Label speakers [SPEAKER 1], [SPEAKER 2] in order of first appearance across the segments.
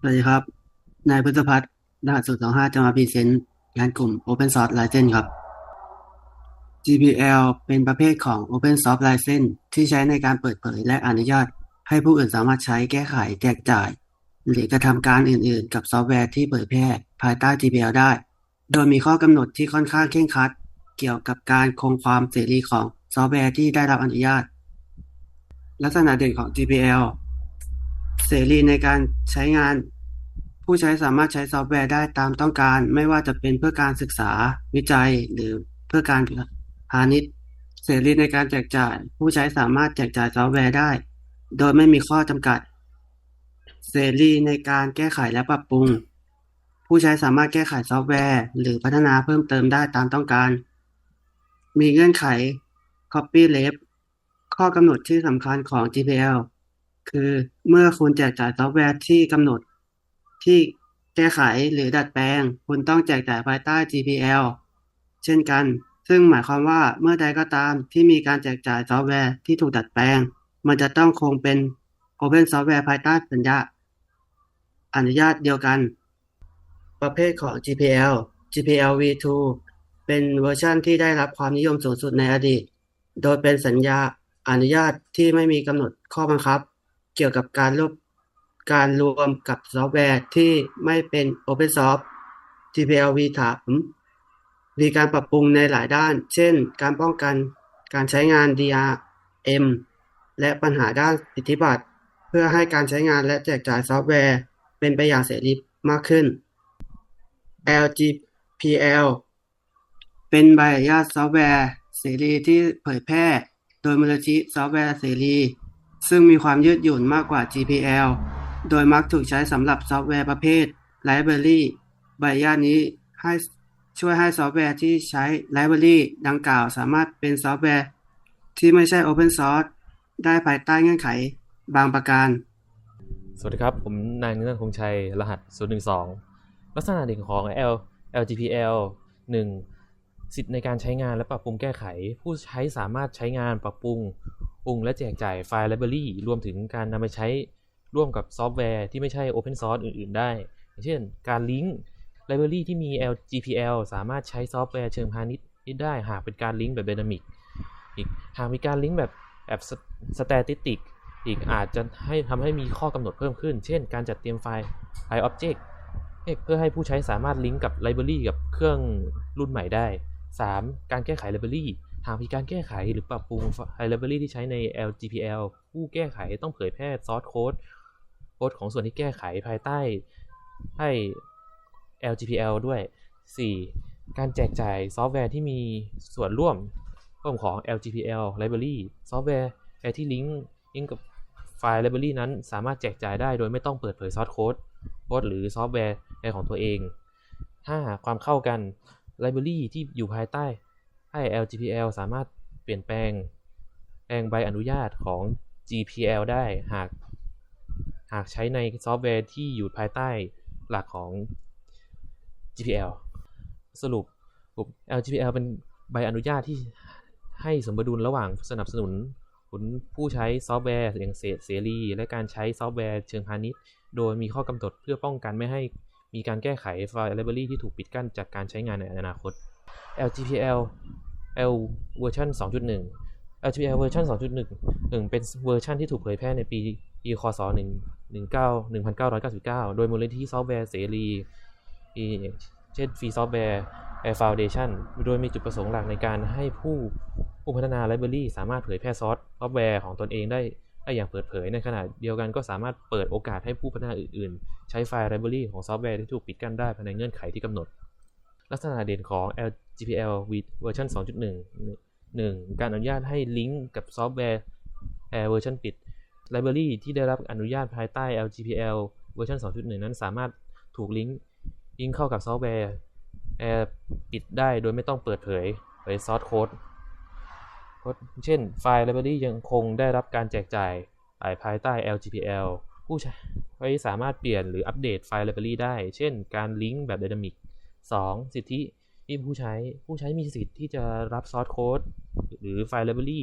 [SPEAKER 1] สวัสดีครับ นายพุทธพัฒน์รหัสศูนย์สองห้าจะมาพรีเซนต์งานกลุ่ม Open Source License ครับ GPL เป็นประเภทของ Open Source License ที่ใช้ในการเปิดเผยและอนุญาต ให้ผู้อื่นสามารถใช้แก้ไขแจกจ่าย หรือกระทำการอื่นๆ กับซอฟต์แวร์ที่เผยแพร่ภายใต้ GPL ได้ โดยมีข้อกำหนดที่ค่อนข้างเคร่งครัด เกี่ยวกับการคงความเสรีของซอฟต์แวร์ที่ได้รับอนุญาต ลักษณะเด่นของ GPL เสรีในการใช้งาน ผู้ใช้สามารถใช้ซอฟต์แวร์ได้ตามต้องการ ไม่ว่าจะเป็นเพื่อการศึกษาวิจัยหรือเพื่อการพาณิชย์ เสรีในการแจกจ่าย ผู้ใช้สามารถแจกจ่ายซอฟต์แวร์ได้ โดยไม่มีข้อจำกัด เสรีในการแก้ไขและปรับปรุง ผู้ใช้สามารถแก้ไขซอฟต์แวร์ หรือพัฒนาเพิ่มเติมได้ตามต้องการ มีเงื่อนไข Copyleft ข้อกำหนดที่สำคัญของ GPL คือเมื่อคุณแจกจ่ายซอฟต์แวร์ที่กำหนดที่แก้ไขหรือดัดแปลง คุณต้องแจกจ่ายภายใต้ GPL เช่นกัน ซึ่งหมายความว่าเมื่อใดก็ตามที่มีการแจกจ่ายซอฟต์แวร์ที่ถูกดัดแปลง มันจะต้องคงเป็น Open Software ภายใต้สัญญาอนุญาตเดียวกัน ประเภทของ GPL GPL v2 เป็นเวอร์ชันที่ได้รับความนิยมสูงสุดในอดีต โดยเป็นสัญญาอนุญาตที่ไม่มีกำหนดข้อบังคับ เกี่ยวกับการรวบการรวมกับซอฟต์แวร์ที่ไม่เป็น Open Source GPL v3 มีการปรับปรุงในหลายด้าน เช่น การป้องกันการใช้งาน DRM และปัญหาด้านสิทธิบัตรเพื่อให้การใช้งานและแจกจ่ายซอฟต์แวร์เป็นไปอย่างเสรีมากขึ้น LGPL เป็นใบอนุญาตซอฟต์แวร์เสรีที่เผยแพร่ โดยมูลนิธิซอฟต์แวร์เสรี ซึ่งมีความยืดหยุ่นมากกว่า GPL โดยมักถูกใช้สำหรับซอฟต์แวร์ประเภท Library ใบอนุญาตนี้ให้ช่วยให้ซอฟต์แวร์ที่ใช้ Library ดังกล่าวสามารถเป็นซอฟต์แวร์ ที่ไม่ใช่ Open Source ได้ภายใต้เงื่อนไขบางประการ
[SPEAKER 2] สวัสดีครับ ผมนายนิรันดร์คงชัย รหัส 012 ลักษณะเด่นของ L LGPL 1. สิทธิในการใช้งานและปรับปรุงแก้ไข ผู้ใช้สามารถใช้งานปรับปรุงปรุงและแจกจ่ายไฟล์ Library รวมถึงการนำไปใช้ร่วมกับซอฟต์แวร์ที่ไม่ใช่ Open Source อื่น ๆ ได้ อย่างเช่น การลิงก์ Library ที่มี LGPL สามารถใช้ซอฟต์แวร์เชิงพาณิชย์ได้หากเป็นการลิงก์แบบ Dynamic อีกหากมีการลิงก์แบบแบบ Static อีกอาจจะให้ทำให้มีข้อกำหนดเพิ่มขึ้น เช่น การจัดเตรียมไฟล์ไฟล์ Object เพื่อให้ผู้ใช้สามารถลิงก์กับ Library กับเครื่องรุ่นใหม่ได้ 3. การแก้ไข Library หากมีการแก้ไขหรือปรับปรุงไฟล์ Library ที่ใช้ใน LGPL ผู้แก้ไขต้องเผยแพร่ซอสโค้ดโค้ดของส่วนที่แก้ไขภายใต้ให้ LGPL ด้วย 4. การแจกจ่ายซอฟต์แวร์ที่มีส่วนร่วมร่วมของ LGPL Library ซอฟต์แวร์ที่ลิงก์ลิงก์กับไฟล์ Library นั้นสามารถแจกจ่ายได้โดยไม่ต้องเปิดเผยซอสโค้ดโค้ดหรือซอฟต์แวร์ในของตัวเอง 5. ความเข้ากัน Library ที่อยู่ภายใต้ให้ LGPL สามารถเปลี่ยนแปลงแปลงใบอนุญาตของ GPL ได้หาก หากใช้ในซอฟต์แวร์ที่อยู่ภายใต้หลักของ GPL สรุป LGPL เป็นใบอนุญาตที่ให้สมดุลระหว่างสนับสนุนผลผู้ใช้ซอฟต์แวร์อย่างเสรี และการใช้ซอฟต์แวร์เชิงพาณิชย์ โดยมีข้อกำหนดเพื่อป้องกันไม่ให้ มีการแก้ไขไฟล์ library ที่ถูกปิดกั้นจากการใช้งานในอนาคต LGPL L เวอร์ชัน2.1 LGPL เวอร์ชัน2.1 เป็นเวอร์ชันที่ถูกเผยแพร่ในปีปีคศ1 19 1999 โดยมูลนิธิซอฟต์แวร์เสรีเช่น Free Software Foundation โดยมีจุดประสงค์หลักในการให้ผู้ผู้พัฒนาไลบรารีสามารถเผยแพร่ซอฟต์แวร์ของตนเองได้ ได้อย่างเปิดเผยในขณะเดียวกันก็สามารถเปิดโอกาสให้ผู้พัฒนาอื่นๆ ใช้ไฟล์ไลบรารีของซอฟต์แวร์ที่ถูกปิดกั้นได้ภายในเงื่อนไขที่กำหนด ลักษณะเด่นของ LGPL เวอร์ชัน2.1 1. การอนุญาตให้ลิงก์กับซอฟต์แวร์แอร์เวอร์ชันปิดไลบรารีที่ได้รับอนุญาตภายใต้ LGPL เวอร์ชัน2.1 นั้นสามารถถูกลิงก์ลิงก์เข้ากับซอฟต์แวร์แอร์ปิดได้โดยไม่ต้องเปิดเผยเผยซอสโค้ด เช่น ไฟล์ library ยังคงได้รับการแจกจ่ายภายใต้ LGPL ผู้ใช้สามารถเปลี่ยนหรืออัปเดตไฟล์ library ได้ เช่น การลิงก์แบบ Dynamic 2. สิทธิที่ผู้ใช้ผู้ใช้มีสิทธิ์ที่จะรับซอสโค้ดหรือไฟล์ library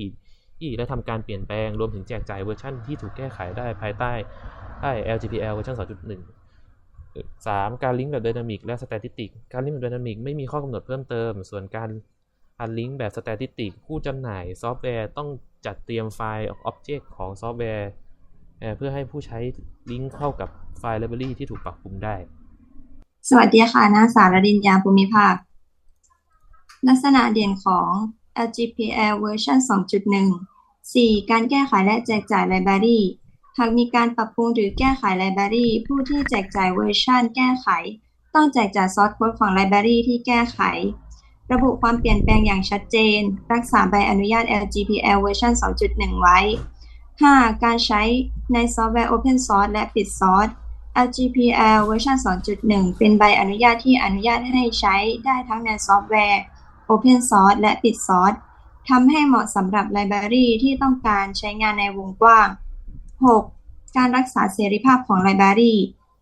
[SPEAKER 2] ที่ได้ทำการเปลี่ยนแปลงรวมถึงแจกจ่ายเวอร์ชันที่ถูกแก้ไขได้ภายใต้ใต้ LGPL เวอร์ชัน2.1สามการลิงก์แบบไดนามิกและสแตติติกการลิงก์แบบไดนามิกไม่มีข้อกำหนดเพิ่มเติม ส่วนการ การลิงก์แบบสแตติติกผู้จำหน่ายซอฟต์แวร์ต้องจัดเตรียมไฟล์อ็อบเจกต์ของซอฟต์แวร์เพื่อให้ผู้ใช้ลิงก์เข้ากับไฟล์ไลบรารีที่ถูกปรับปรุงได้
[SPEAKER 3] สวัสดีค่ะนางสารดินยาภูมิภาค ลักษณะเด่นของ LGPL เวอร์ชัน2.1 4. การแก้ไขและแจกจ่ายไลบรารีหากมีการปรับปรุงหรือแก้ไขไลบรารีผู้ที่แจกจ่ายเวอร์ชันแก้ไข ต้องแจกจ่ายซอสโค้ดของไลบรารีที่แก้ไข ระบุความเปลี่ยนแปลงอย่างชัดเจน รักษาใบอนุญาต LGPL เวอร์ชัน2.1 ไว้ 5. การใช้ในซอฟต์แวร์ Open Source และปิดซอส LGPL เวอร์ชัน2.1 เป็นใบอนุญาตที่อนุญาตให้ใช้ได้ทั้งในซอฟต์แวร์ Open Source และปิดซอสทำให้เหมาะสำหรับไลบรารีที่ต้องการใช้งานในวงกว้าง 6. การรักษาเสรีภาพของไลบรารี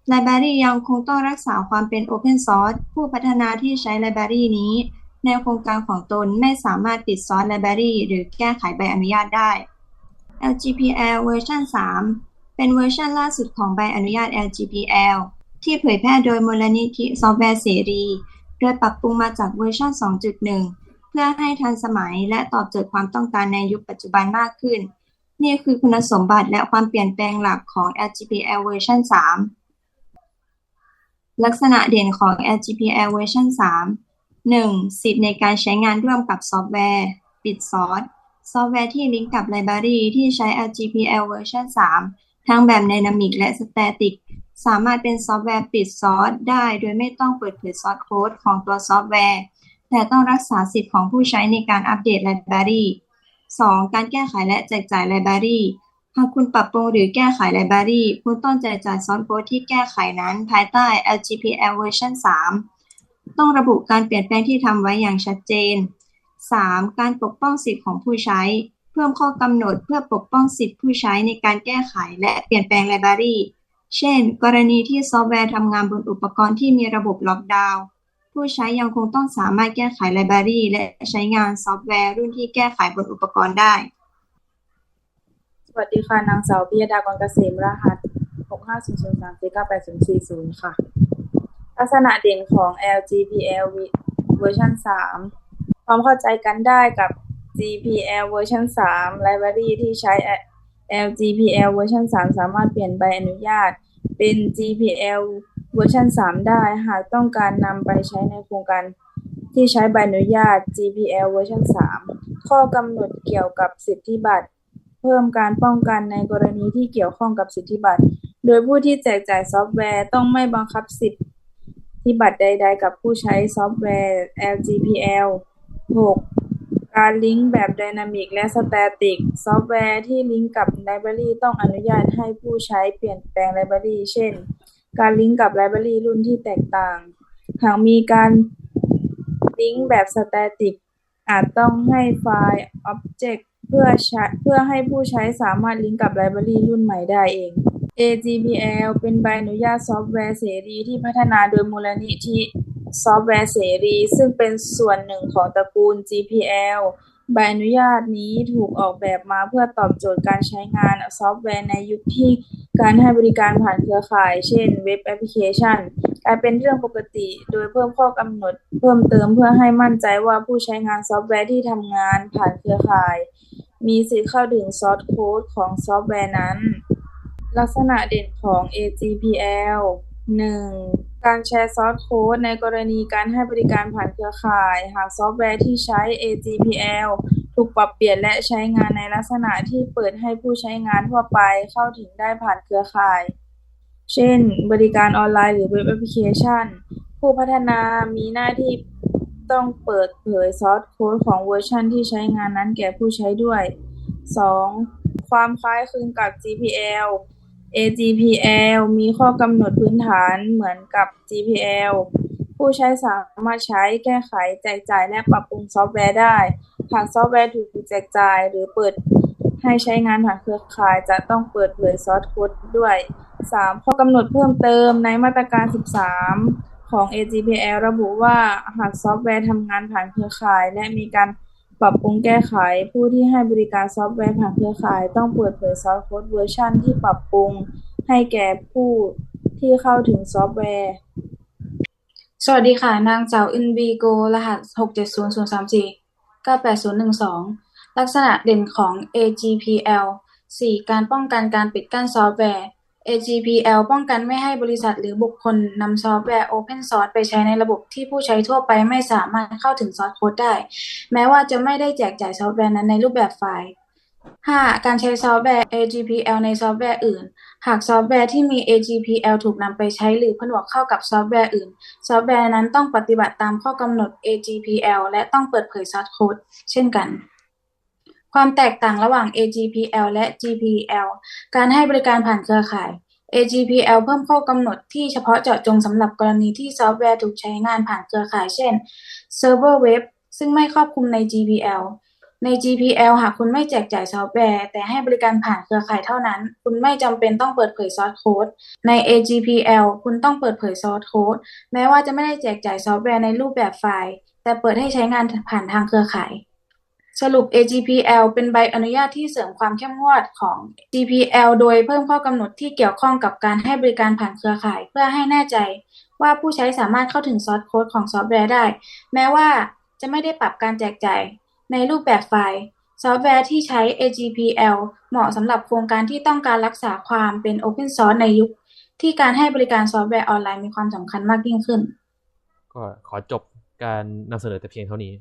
[SPEAKER 3] ไลบรารียังคงต้องรักษาความเป็น Open Source ผู้พัฒนาที่ใช้ไลบรารีนี้ ในโครงการของตนไม่สามารถปิดซอสไลบรารีหรือแก้ไขใบอนุญาตได้ LGPL เวอร์ชัน3 เป็นเวอร์ชันล่าสุดของใบอนุญาต LGPL ที่เผยแพร่โดยมูลนิธิซอฟต์แวร์เสรี โดยปรับปรุงมาจากเวอร์ชัน2.1 เพื่อให้ทันสมัยและตอบโจทย์ความต้องการในยุคปัจจุบันมากขึ้น นี่คือคุณสมบัติและความเปลี่ยนแปลงหลักของ LGPL เวอร์ชัน3 ลักษณะเด่นของ LGPL เวอร์ชัน3 1. สิทธิในการใช้งานร่วมกับซอฟต์แวร์ ปิดซอสซอฟต์แวร์ที่ลิงก์กับไลบรารีที่ใช้ LGPL เวอร์ชัน3 ทั้งแบบ Dynamic และ Static สามารถเป็นซอฟต์แวร์ปิดซอสได้ โดยไม่ต้องเปิดเผยซอสโค้ดของตัวซอฟต์แวร์ แต่ต้องรักษาสิทธิ์ของผู้ใช้ในการอัปเดตไลบรารี 2. การแก้ไขและแจกจ่ายไลบรารีหากคุณปรับปรุงหรือแก้ไขไลบรารีคุณต้องแจกจ่ายซอสโค้ดที่แก้ไขนั้นภายใต้ LGPL เวอร์ชัน3 ต้องระบุการเปลี่ยนแปลงที่ทำไว้อย่างชัดเจน 3. การปกป้องสิทธิของผู้ใช้ เพิ่มข้อกำหนดเพื่อปกป้องสิทธิผู้ใช้ในการแก้ไขและเปลี่ยนแปลงไลบรารี เช่น กรณีที่ซอฟต์แวร์ทำงานบนอุปกรณ์ที่มีระบบล็อกดาวน์ผู้ใช้ยังคงต้องสามารถแก้ไขไลบรารีและใช้งานซอฟต์แวร์รุ่นที่แก้ไขบนอุปกรณ์ได้
[SPEAKER 4] สวัสดีค่ะ นางสาวพิยดากรเกษมรหัส 65003498040 ค่ะ ลักษณะเด่นของ LGPL เวอร์ชัน3 ความเข้าใจกันได้กับ GPL เวอร์ชัน3 Library ที่ใช้ LGPL เวอร์ชัน3 สามารถเปลี่ยนใบอนุญาต เป็น GPL เวอร์ชัน3 ได้ หากต้องการนำไปใช้ในโครงการที่ใช้ใบอนุญาต GPL เวอร์ชัน3 ข้อกำหนดเกี่ยวกับสิทธิบัตร เพิ่มการป้องกันในกรณีที่เกี่ยวข้องกับสิทธิบัตร โดยผู้ที่แจกจ่ายซอฟต์แวร์ต้องไม่บังคับสิทธิ บัตรใด ๆ กับผู้ใช้ซอฟต์แวร์ LGPL 6. การลิงก์แบบ Dynamic และ Static ซอฟต์แวร์ที่ลิงก์กับไลบรารีต้องอนุญาตให้ผู้ใช้เปลี่ยนแปลงไลบรารีเช่น การลิงก์กับไลบรารีรุ่นที่แตกต่าง หากมีการลิงก์แบบ Static อาจต้องให้ไฟล์ Object เพื่อใช้เพื่อให้ผู้ใช้สามารถลิงก์กับไลบรารีรุ่นใหม่ได้เอง AGPL เป็นใบอนุญาตซอฟต์แวร์เสรีที่พัฒนาโดยมูลนิธิซอฟต์แวร์เสรี ซึ่งเป็นส่วนหนึ่งของตระกูล GPL ใบอนุญาตนี้ถูกออกแบบมาเพื่อตอบโจทย์การใช้งานซอฟต์แวร์ในยุคที่การให้บริการผ่านเครือข่าย เช่นเว็บแอปพลิเคชันกลายเป็นเรื่องปกติ โดยเพิ่มข้อกำหนดเพิ่มเติมเพื่อให้มั่นใจว่าผู้ใช้งานซอฟต์แวร์ที่ทำงานผ่านเครือข่าย มีสิทธิ์เข้าถึงซอสโค้ดของซอฟต์แวร์นั้น ลักษณะเด่นของ AGPL 1. การแชร์ซอสโค้ดในกรณีการให้บริการผ่านเครือข่าย หากซอฟต์แวร์ที่ใช้ AGPL ถูกปรับเปลี่ยนและใช้งานในลักษณะที่เปิดให้ผู้ใช้งานทั่วไปเข้าถึงได้ผ่านเครือข่าย เช่น บริการออนไลน์หรือเว็บแอปพลิเคชัน ผู้พัฒนามีหน้าที่ ต้องเปิดเผยซอสโค้ดของเวอร์ชันที่ใช้งานนั้นแก่ผู้ใช้ด้วย 2. ความคล้ายคลึงกับ GPL AGPL มีข้อกำหนดพื้นฐานเหมือนกับ GPL ผู้ใช้สามารถใช้แก้ไขแจกจ่ายและปรับปรุงซอฟต์แวร์ได้หากซอฟต์แวร์ถูกแจกจ่ายหรือเปิดให้ใช้งานผ่านเครือข่ายจะต้องเปิดเผยซอสโค้ดด้วย 3. ข้อกำหนดเพิ่มเติมในมาตรการ 13 ของ AGPL ระบุว่าหากซอฟต์แวร์ทำงานผ่านเครือข่าย และมีการปรับปรุงแก้ไข ผู้ที่ให้บริการซอฟต์แวร์ผ่านเครือข่าย ต้องเปิดเผยซอสโค้ดเวอร์ชันที่ปรับปรุงให้แก่ผู้
[SPEAKER 5] ที่เข้าถึงซอฟต์แวร์ สวัสดีค่ะ นางสาวอินบีโก รหัสหกเจ็ดศูนย์ศูนย์สามสี่เก้าแปดศูนย์หนึ่งสองลักษณะเด่นของ AGPL สี่การป้องกันการปิดกั้นซอฟต์แวร์ AGPL ป้องกันไม่ให้บริษัทหรือบุคคลนำซอฟต์แวร์ Open Source ไปใช้ในระบบที่ผู้ใช้ทั่วไปไม่สามารถเข้าถึงซอสโค้ดได้ แม้ว่าจะไม่ได้แจกจ่ายซอฟต์แวร์นั้นในรูปแบบไฟล์ 5. การใช้ซอฟต์แวร์ AGPL ในซอฟต์แวร์อื่น หากซอฟต์แวร์ที่มี AGPL ถูกนำไปใช้หรือผนวกเข้ากับซอฟต์แวร์อื่น ซอฟต์แวร์นั้นต้องปฏิบัติตามข้อกำหนด AGPL และต้องเปิดเผยซอสโค้ดเช่นกัน ความแตกต่างระหว่าง AGPL และ GPL การให้บริการผ่านเครือข่าย AGPL เพิ่มข้อกำหนดที่เฉพาะเจาะจงสำหรับกรณีที่ซอฟต์แวร์ถูกใช้งานผ่านเครือข่าย เช่นเซิร์ฟเวอร์เว็บซึ่งไม่ครอบคลุมใน GPL ใน GPL หากคุณไม่แจกจ่ายซอฟต์แวร์ แต่ให้บริการผ่านเครือข่ายเท่านั้น คุณไม่จำเป็นต้องเปิดเผยซอสโค้ด ใน AGPL คุณต้องเปิดเผยซอสโค้ด แม้ว่าจะไม่ได้แจกจ่ายซอฟต์แวร์ในรูปแบบไฟล์ แต่เปิดให้ใช้งานผ่านทางเครือข่าย สรุป AGPL เป็นใบอนุญาตที่เสริมความเข้มงวดของ GPL โดยเพิ่มข้อกำหนดที่เกี่ยวข้องกับการให้บริการผ่านเครือข่าย เพื่อให้แน่ใจว่าผู้ใช้สามารถเข้าถึงซอสโค้ดของซอฟต์แวร์ได้ แม้ว่าจะไม่ได้ปรับการแจกจ่ายในรูปแบบไฟล์ ซอฟต์แวร์ที่ใช้ AGPL เหมาะสำหรับโครงการที่ต้องการรักษาความเป็น Open Source ในยุค ที่การให้บริการซอฟต์แวร์ออนไลน์มีความสำคัญมากยิ่งขึ้น
[SPEAKER 2] ก็ขอจบการนำเสนอแต่เพียงเท่านี้